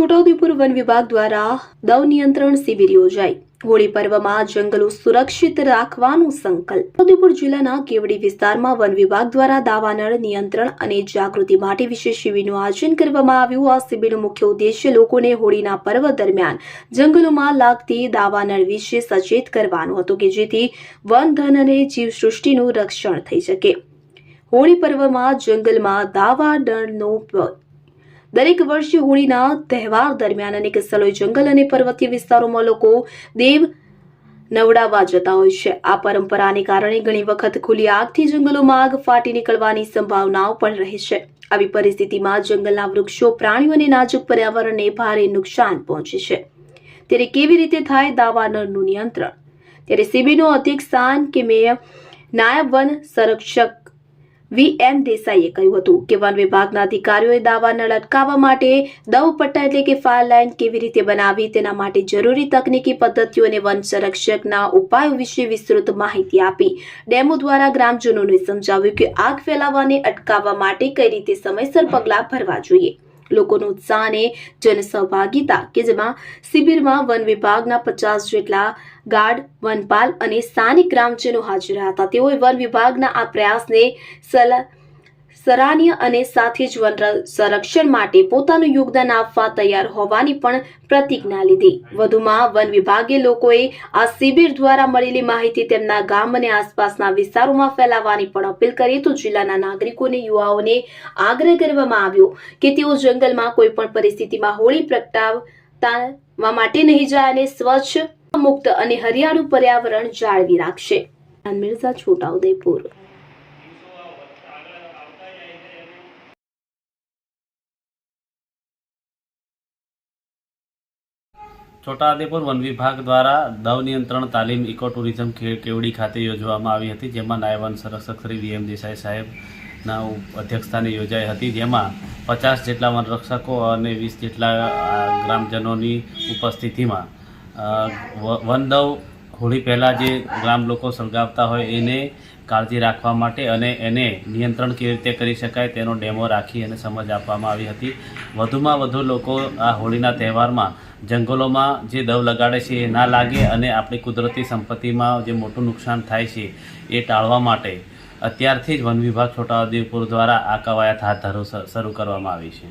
Chhota Udepur one વિભાગ દ્વારા દવ નિયંત્રણ શિબિર યોજાઈ. હોળી પર્વમાં જંગલો સુરક્ષિત રાખવાનું સંકલ્પ. છોટાઉદેપુર જિલ્લાના કેવડી વિસ્તારમાં વન વિભાગ દ્વારા દાવાનળ નિયંત્રણ અને જાગૃતિ માટે વિશેષ શિબિરનું આયોજન કરવામાં આવ્યું. આ શિબિરનો મુખ્ય ઉદ્દેશ્ય લોકોને હોળીના પર્વ દરમિયાન જંગલોમાં લાગતી દાવાનળ વિશે સચેત કરવાનું હતું કે જેથી વન ધન અને જીવસૃષ્ટિનું રક્ષણ થઈ શકે. હોળી પર્વમાં જંગલમાં દાવાનળનો દરેક વર્ષે હોળીના તહેવાર દરમિયાન અનેક સ્થળોએ જંગલ અને પર્વતીય વિસ્તારોમાં લોકો દેવ નવડાવવા જતા હોય છે. આ પરંપરાને કારણે ઘણી વખત ખુલ્લી આગથી જંગલોમાં આગ ફાટી નીકળવાની સંભાવનાઓ પણ રહે છે. આવી પરિસ્થિતિમાં જંગલના વૃક્ષો, પ્રાણીઓ અને નાજુક પર્યાવરણને ભારે નુકસાન પહોંચે છે. ત્યારે કેવી રીતે થાય દાવાનળનું નિયંત્રણ? ત્યારે સીબીનો અધિક સ્થાન કે મેયર નાયબ વન સંરક્ષક વી એમ દેસાઈએ કહ્યું હતું કે વન વિભાગના અધિકારીઓએ દાવાનળ અટકાવવા માટે દવ પટ્ટા એટલે કે ફાયર લાઇન કેવી રીતે બનાવવી તેના માટે જરૂરી તકનીકી પદ્ધતિઓ અને વન સંરક્ષકના ઉપાયો વિશે વિસ્તૃત માહિતી આપી. ડેમો દ્વારા ગ્રામજનોને સમજાવ્યું કે આગ ફેલાવાને અટકાવવા માટે કઈ રીતે સમયસર પગલાં ભરવા જોઈએ. લોકોનો અને જનસહભાગિતા કે જેમાં શિબિરમાં વન વિભાગના પચાસ જેટલા ગાર્ડ, વનપાલ અને સ્થાનિક ગ્રામજનો હાજર હતા. તેઓએ વન વિભાગના આ પ્રયાસને સલા સરાહનીય અને સાથે જ વન સંરક્ષણ માટે પોતાનું યોગદાન આપવા તૈયાર હોવાની પણ પ્રતિજ્ઞા લીધી. વધુમાં વન વિભાગે લોકોએ આ શિબિર દ્વારા મળેલી માહિતી તેમના ગામ અને આસપાસના વિસ્તારોમાં ફેલાવવાની પણ અપીલ કરી. તો જિલ્લાના નાગરિકોને યુવાઓને આગ્રહ કરવામાં આવ્યો કે તેઓ જંગલમાં કોઈ પણ પરિસ્થિતિમાં હોળી પ્રગટાવવા માટે નહીં જાય અને સ્વચ્છ, મુક્ત અને હરિયાળું પર્યાવરણ જાળવી રાખશે. મિર્ઝા છોટાઉદેપુર છોટાઉદેપુર વન વિભાગ દ્વારા દવ નિયંત્રણ તાલીમ ઇકો ટુરિઝમ કેવડી ખાતે યોજવામાં આવી હતી, જેમાં નાયબ વન સંરક્ષક શ્રી વી એમ દેસાઈ સાહેબના અધ્યક્ષસ્થાને યોજાઈ હતી, જેમાં પચાસ જેટલા વનરક્ષકો અને વીસ જેટલા ગ્રામજનોની ઉપસ્થિતિમાં વનદવ હોળી પહેલાં જે ગ્રામ લોકો સળગાવતા હોય એને કાળજી રાખવા માટે અને એને નિયંત્રણ કેવી રીતે કરી શકાય તેનો ડેમો રાખી અને સમજ આપવામાં આવી હતી. વધુમાં વધુ લોકો આ હોળીના તહેવારમાં જંગલોમાં જે દવ લગાડે છે એ ના લાગે અને આપણી કુદરતી સંપત્તિમાં જે મોટું નુકસાન થાય છે એ ટાળવા માટે અત્યારથી જ વન વિભાગ છોટાઉદેપુર દ્વારા આ કવાયત હાથ ધરો શરૂ કરવામાં આવી છે.